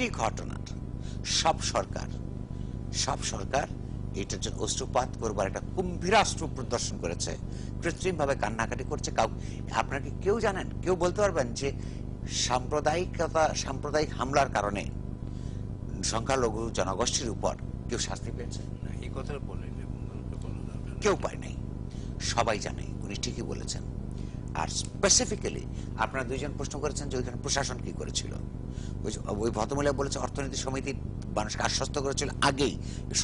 প্রতিটি ঘটনার সব সরকার সব সরকার এটার জন্য অস্ত্রপাত করবার একটা কুম্ভীরাস্ত্র প্রদর্শন করেছে কৃত্রিমভাবে কান্নাকাটি করছে কাউ আপনাকে কেউ জানেন? কেউ বলতে পারবেন যে সাম্প্রদায়িকতা সাম্প্রদায়িক হামলার কারণে সংখ্যালঘু জনগোষ্ঠীর উপর কেউ শাস্তি পেয়েছে? না, এই কথাটা বলেন বঙ্গবন্ধুকে বলা দরকার নেই। কেউ পায় নাই। সবাই জানে উনি ঠিকই বলেছেন। আর স্পেসিফিক্যালি আপনারা দুইজন প্রশ্ন করেছেন যে ওইখানে প্রশাসন কি করেছিল। ওই ভদ্রমহিলা বলেছে অর্থনীতি সমিতি মানুষকে আশ্বস্ত করেছিল আগেই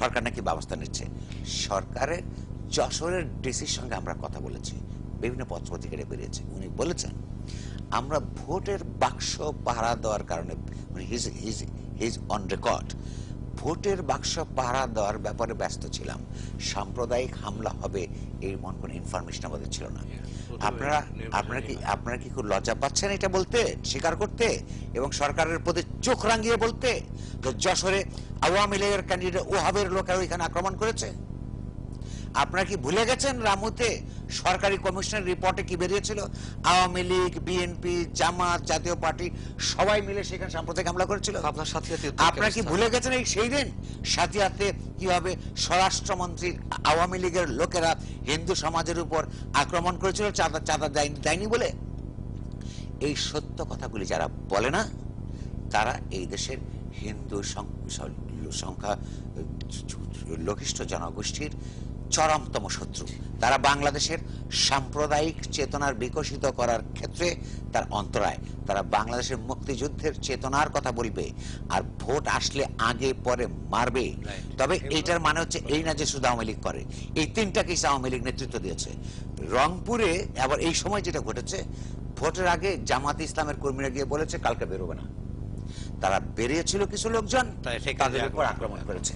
সরকার নাকি ব্যবস্থা নিচ্ছে। সরকারের যশোরের ডিসির সঙ্গে আমরা কথা বলেছি, বিভিন্ন পত্রপত্রিকায় বেরিয়েছে। উনি বলেছেন, আমরা ভোটের বাক্স পাহারা দেওয়ার কারণে his his his on record ভোটের বাক্স পাহারা দেওয়ার ব্যাপারে ব্যস্ত ছিলাম। সাম্প্রদায়িক হামলা হবে এই মন কোনো ইনফরমেশন আমাদের ছিল না। আপনারা আপনারা কি আপনারা কি খুব লজ্জা পাচ্ছেন এটা বলতে? স্বীকার করতে? এবং সরকারের প্রতি চোখ রাঙিয়ে বলতে? যশোরে আওয়ামী লীগের ক্যান্ডিডেট ওহাবের লোকেরা ওইখানে আক্রমণ করেছে? আপনারা কি ভুলে গেছেন রামুতে? সরকারি কমিশনের রিপোর্টে কি বেরিয়েছিল? আওয়ামী লীগ বিএনপি জামাত জাতীয় পার্টি সবাই মিলে সেখানে সাম্প্রদায়িক হামলা করেছিল। আপনার সাথে আপনারা কি ভুলে গেছেন এই সেই দিন? সাথিয়াতে কীভাবে স্বরাষ্ট্রমন্ত্রীর আওয়ামী লীগের লোকেরা হিন্দু সমাজের উপর আক্রমণ করেছিল চাঁদা চাঁদা দেয়নি দেয়নি বলে? এই সত্য কথাগুলি যারা বলে না তারা এই দেশের হিন্দু সংখ্যা লঘিষ্ঠ জনগোষ্ঠীর চরমতম শত্রু। তারা বাংলাদেশের সাম্প্রদায়িক চেতনার বিকশিত করার ক্ষেত্রে তার অন্তরায়। তারা বাংলাদেশের মুক্তিযুদ্ধের চেতনার কথা বলবে আর ভোট আসলে আগে পরে মারবে। তবে এইটার মানে হচ্ছে এই না যে শুধু আওয়ামী লীগ করে এই তিনটা কেস আওয়ামী লীগ নেতৃত্ব দিয়েছে। রংপুরে আবার এই সময় যেটা ঘটেছে ভোটের আগে জামাত ইসলামের কর্মীরা গিয়ে বলেছে কালকে বেরোবে না। তারা বেরিয়েছিল কিছু লোকজন তাদের উপর আক্রমণ করেছে।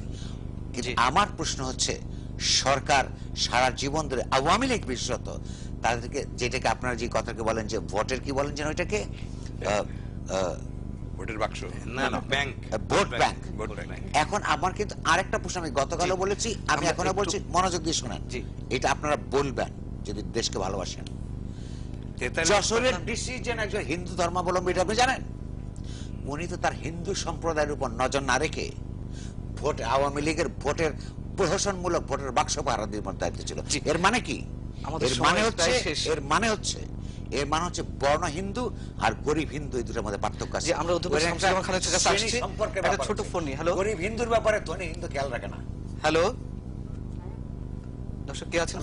আমার প্রশ্ন হচ্ছে সরকার সারা জীবন ধরে আওয়ামী লীগ বিশেষত তাদেরকে যেটাকে আপনারা যে কথাকে বলেন যে ভোটের কি বলেন যেন ওইটাকে? আহ, আহ, ভোটের বাক্স? না না ব্যাংক ভোট ব্যাংক এখন আমার কিন্তু আরেকটা প্রশ্ন আমি গতকালও বলেছি আমি এখনও বলছি মনোযোগ দিয়ে শোনেন। এটা আপনারা বলবেন যদি দেশকে ভালোবাসেন। যশোরের ডিসিশন একজন হিন্দু ধর্মাবলম্বী আপনি জানেন? উনি তো তার হিন্দু সম্প্রদায়ের উপর নজর না রেখে ভোট আওয়ামী লীগের ভোটের প্রহসনমূলক ভোটের বাক্স পাহারা দেওয়ার দায়িত্ব ছিল। এর মানে কি? এর মানে হচ্ছে এর মানে হচ্ছে এর মানে হচ্ছে বর্ণ হিন্দু আর গরিব হিন্দু এই দুটোর মধ্যে পার্থক্য আছে। আমরা একটা ছোট ফোন নিই, হ্যালো। গরিব হিন্দুর ব্যাপারে ধনী হিন্দু খেয়াল রাখে না। হ্যালো? দর্শক কে আছেন?